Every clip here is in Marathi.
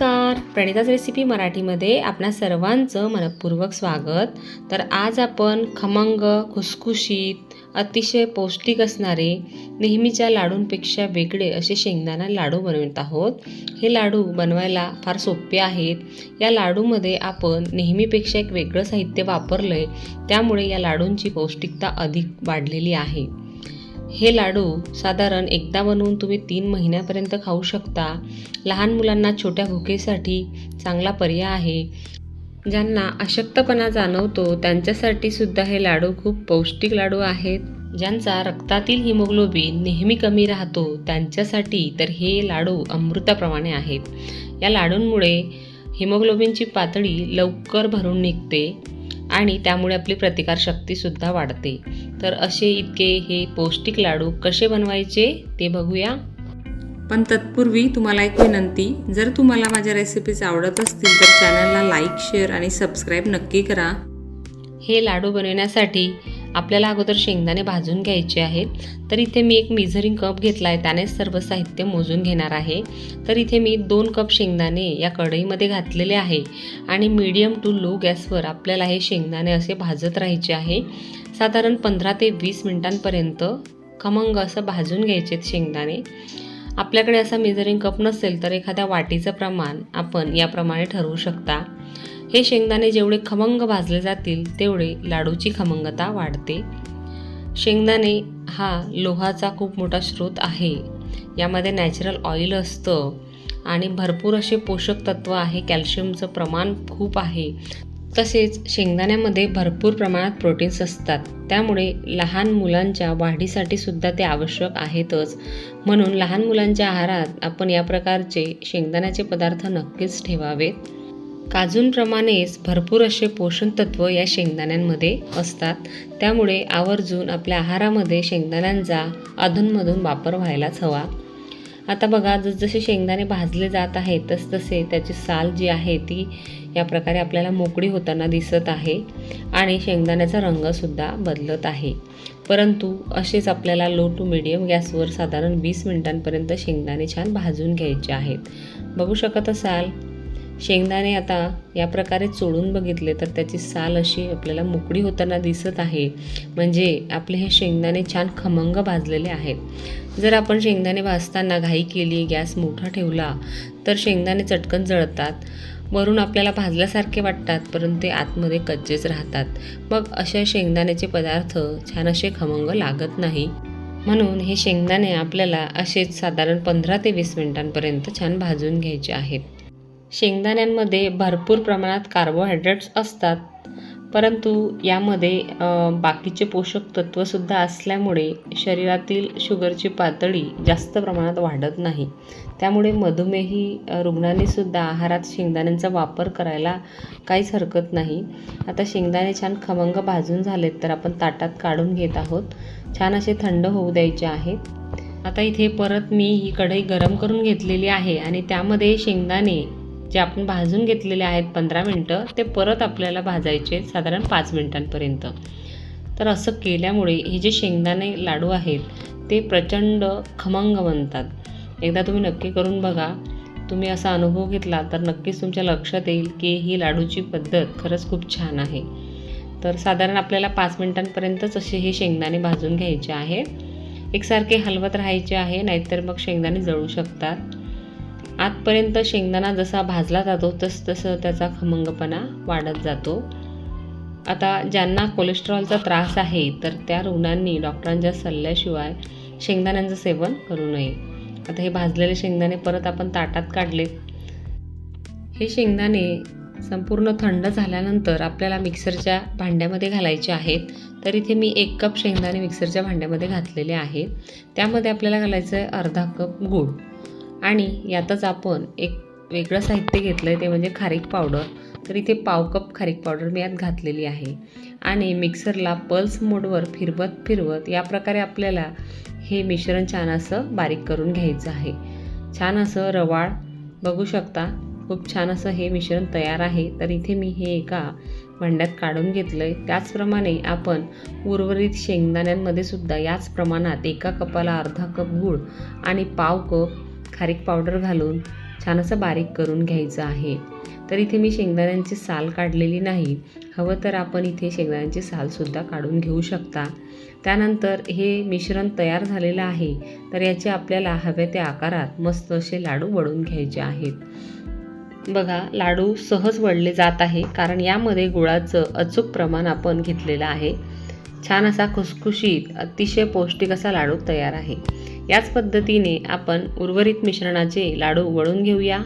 नमस्कार. प्रणिताच रेसिपी मराठीमध्ये आपणा सर्वांचं मनपूर्वक स्वागत. तर आज आपण खमंग खुसखुशीत अतिशय पौष्टिक असणारे नेहमीच्या लाडूंपेक्षा वेगळे असे शेंगदाणा लाडू बनवत आहोत. हे लाडू बनवायला फार सोपे आहेत. या लाडूमध्ये आपण नेहमीपेक्षा एक वेगळं साहित्य वापरलं आहे त्यामुळे या लाडूंची पौष्टिकता अधिक वाढलेली आहे. हे लाडू साधारण एकदा बनवून तुम्ही तीन महिन्यापर्यंत खाऊ शकता. लहान मुलांना छोट्या भुकेसाठी चांगला पर्याय आहे. ज्यांना अशक्तपणा जाणवतो त्यांच्यासाठी सुद्धा हे लाडू खूप पौष्टिक लाडू आहेत. ज्यांचा रक्तातील हिमोग्लोबिन नेहमी कमी राहतो त्यांच्यासाठी तर हे लाडू अमृताप्रमाणे आहेत. या लाडूंमुळे हिमोग्लोबिनची पातळी लवकर भरून निघते. आणि त्यामुळे आपली प्रतिकारशक्तीसुद्धा वाढते. तर असे इतके हे पौष्टिक लाडू कसे बनवायचे ते बघूया. पण तत्पूर्वी तुम्हाला एक विनंती जर तुम्हाला माझ्या रेसिपीज आवडत असतील तर चॅनलला लाईक शेअर आणि सबस्क्राईब नक्की करा. हे लाडू बनवण्यासाठी आपल्याला अगोदर शेंगदाणे भाजून घ्यायचे आहेत. तर इथे मी एक मेझरिंग कप घेतला आहे त्याने सर्व साहित्य मोजून घेणार आहे. तर इथे मी दोन कप शेंगदाणे या कढईमध्ये घातलेले आहे. आणि मीडियम टू लो गॅसवर आपल्याला हे शेंगदाणे असे भाजत राहायचे आहे. साधारण पंधरा ते वीस मिनिटांपर्यंत खमंग असं भाजून घ्यायचे शेंगदाणे. आपल्याकडे असा मेजरिंग कप नसेल तर एखाद्या वाटीचं प्रमाण आपण याप्रमाणे ठरवू शकता. हे शेंगदाणे जेवढे खमंग भाजले जातील तेवढे लाडूची खमंगता वाढते. शेंगदाणे हा लोहाचा खूप मोठा स्रोत आहे. यामध्ये नॅचरल ऑइल असतं आणि भरपूर असे पोषक तत्व आहे. कॅल्शियमचं प्रमाण खूप आहे. तसेच शेंगदाण्यामध्ये भरपूर प्रमाणात प्रोटीन्स असतात. त्यामुळे लहान मुलांच्या वाढीसाठी सुद्धा ते आवश्यक आहेतच. म्हणून लहान मुलांच्या आहारात आपण या प्रकारचे शेंगदाण्याचे पदार्थ नक्कीच ठेवावेत. काजूंप्रमाणेच भरपूर असे पोषण तत्व या शेंगदाण्यांमध्ये असतात. त्यामुळे आवर्जून आपल्या आहारामध्ये शेंगदाण्यांचा अधूनमधून वापर व्हायलाच हवा. आता बघा जसजसे शेंगदाणे भाजले जात आहेत तसतसे त्याची साल जी आहे ती या प्रकारे आपल्याला मोकळी होताना दिसत आहे आणि शेंगदाण्याचा रंगसुद्धा बदलत आहे. परंतु असेच आपल्याला लो टू मिडियम गॅसवर साधारण वीस मिनिटांपर्यंत शेंगदाणे छान भाजून घ्यायचे आहेत. बघू शकत असाल शेंगदाणे आता या प्रकारे चोळून बघितले तर त्याची साल अशी आपल्याला मोकळी होताना दिसत आहे. म्हणजे आपले हे शेंगदाणे छान खमंग भाजलेले आहेत. जर आपण शेंगदाणे भाजताना घाई केली गॅस मोठा ठेवला तर शेंगदाणे चटकन जळतात. वरून आपल्याला भाजल्यासारखे वाटतात परंतु ते आतमध्ये कच्चेच राहतात. मग अशा शेंगदाण्याचे पदार्थ छान असे खमंग लागत नाही. म्हणून हे शेंगदाणे आपल्याला असेच साधारण पंधरा ते वीस मिनिटांपर्यंत छान भाजून घ्यायचे आहेत. शेंगदाण्यांमध्ये भरपूर प्रमाणात कार्बोहायड्रेट्स असतात. परंतु यामध्ये बाकीचे पोषक तत्त्वसुद्धा असल्यामुळे शरीरातील शुगरची पातळी जास्त प्रमाणात वाढत नाही. त्यामुळे मधुमेही रुग्णांनीसुद्धा आहारात शेंगदाण्यांचा वापर करायला काहीच हरकत नाही. आता शेंगदाणे छान खमंग भाजून झालेत तर आपण ताटात काढून घेत आहोत. छान असे थंड होऊ द्यायचे आहेत. आता इथे परत मी ही कढई गरम करून घेतलेली आहे आणि त्यामध्ये शेंगदाणे जे आपण भाजून घेतलेले आहेत पंधरा मिनटं ते परत आपल्याला भाजायचे साधारण पाच मिनटांपर्यंत. तर असं केल्यामुळे हे जे शेंगदाणे लाडू आहेत ते प्रचंड खमंग बनतात. एकदा तुम्ही नक्की करून बघा. तुम्ही असा अनुभव घेतला तर नक्कीच तुमच्या लक्षात येईल की ही लाडूची पद्धत खरंच खूप छान आहे. तर साधारण आपल्याला पाच मिनटांपर्यंतच असे हे शेंगदाणे भाजून घ्यायचे आहेत. एकसारखे हलवत राहायचे आहे नाहीतर मग शेंगदाणे जळू शकतात. आतपर्यंत शेंगदाणा जसा भाजला जातो तस तसं त्याचा खमंगपणा वाढत जातो. आता ज्यांना कोलेस्ट्रॉलचा त्रास आहे तर त्या रुग्णांनी डॉक्टरांच्या सल्ल्याशिवाय शेंगदाण्यांचं सेवन करू नये. आता हे भाजलेले शेंगदाणे परत आपण ताटात काढले. हे शेंगदाणे संपूर्ण थंड झाल्यानंतर आपल्याला मिक्सरच्या भांड्यामध्ये घालायचे आहेत. तर इथे मी एक कप शेंगदाणे मिक्सरच्या भांड्यामध्ये घातलेले आहेत. त्यामध्ये आपल्याला घालायचं आहे अर्धा कप गूळ. आणि यातच आपण एक वेगळं साहित्य घेतलं आहे ते म्हणजे खारीक पावडर. तर इथे पाव कप खारीक पावडर मी यात घातलेली आहे. आणि मिक्सरला पल्स मोडवर फिरवत फिरवत या प्रकारे आपल्याला हे मिश्रण छान असं बारीक करून घ्यायचं आहे. छान असं रवाळ बघू शकता खूप छान असं हे मिश्रण तयार आहे. तर इथे मी हे एका भांड्यात काढून घेतलं आहे त्याचप्रमाणे आपण उर्वरित शेंगदाण्यांमध्ये सुद्धा याच प्रमाणात एका कपाला अर्धा कप गूळ आणि पाव कप खारीक पावडर घालून छान असं बारीक करून घ्यायचं आहे. तर इथे मी शेंगदाण्यांची साल काढलेली नाही. हवं तर आपण इथे शेंगदाण्यांची सालसुद्धा काढून घेऊ शकता. त्यानंतर हे मिश्रण तयार झालेलं आहे. तर याचे आपल्याला हव्या त्या आकारात मस्त असे लाडू वळून घ्यायचे आहेत. बघा लाडू सहज वळले जात आहे. कारण यामध्ये गुळाचं अचूक प्रमाण आपण घेतलेलं आहे. छान असा खुसखुशीत अतिशय पौष्टिक असा लाडू तयार आहे. याच पद्धतीने आपण उर्वरित मिश्रणाचे लाडू वळून घेऊया.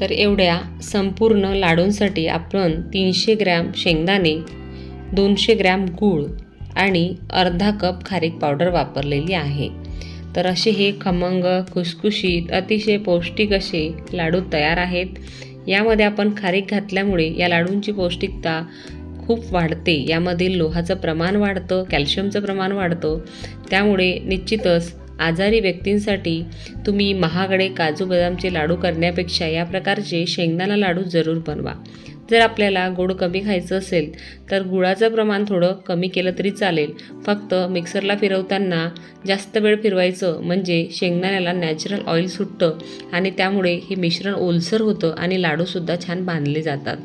तर एवढ्या संपूर्ण लाडूंसाठी आपण तीनशे ग्रॅम शेंगदाणे दोनशे ग्रॅम गूळ आणि अर्धा कप खारीक पावडर वापरलेली आहे. तर असे हे खमंग खुसखुशीत अतिशय पौष्टिक असे लाडू तयार आहेत. यामध्ये आपण खारीक घातल्यामुळे या लाडूंची पौष्टिकता खूप वाढते. यामधील लोहाचं प्रमाण वाढतं कॅल्शियमचं प्रमाण वाढतं. त्यामुळे निश्चितच आजारी व्यक्तींसाठी तुम्ही महागडे काजू बदामचे लाडू करण्यापेक्षा या प्रकारचे शेंगदाणा लाडू जरूर बनवा. जर आपल्याला गोड कमी खायचं असेल तर गुळाचं प्रमाण थोडं कमी केलं तरी चालेल. फक्त मिक्सरला फिरवताना जास्त वेळ फिरवायचं म्हणजे शेंगदाण्याला नॅचरल ऑइल सुटतं आणि त्यामुळे हे मिश्रण ओलसर होतं आणि लाडूसुद्धा छान बांधले जातात.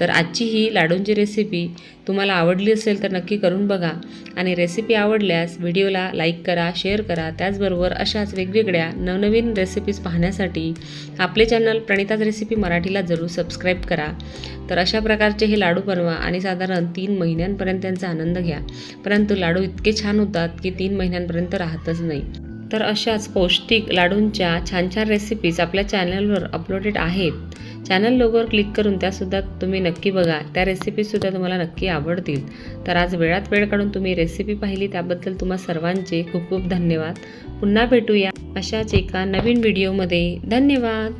तर आजची ही लाडूंची रेसिपी तुम्हाला आवडली असेल तर नक्की करून बघा. आणि रेसिपी आवडल्यास व्हिडिओला लाईक करा शेअर करा. त्याचबरोबर अशाच वेगवेगळ्या नवनवीन रेसिपीज पाहण्यासाठी आपले चॅनल प्रणिताज रेसिपी मराठीला जरूर सबस्क्राईब करा. तर अशा प्रकारचे हे लाडू बनवा आणि साधारण तीन महिन्यांपर्यंत त्यांचा आनंद घ्या. परंतु लाडू इतके छान होतात की तीन महिन्यांपर्यंत राहतच नाही. तर अशाच पौष्टिक लाडूंच्या छान छान रेसिपीज आपल्या चॅनलवर अपलोडेड आहेत. चॅनल लोगोवर क्लिक करून त्यासुद्धा तुम्ही नक्की बघा. त्या रेसिपीजसुद्धा तुम्हाला नक्की आवडतील. तर आज वेळात वेळ काढून तुम्ही रेसिपी पाहिली त्याबद्दल तुम्हा सर्वांचे खूप खूप धन्यवाद. पुन्हा भेटूया अशाच एका नवीन व्हिडिओमध्ये धन्यवाद!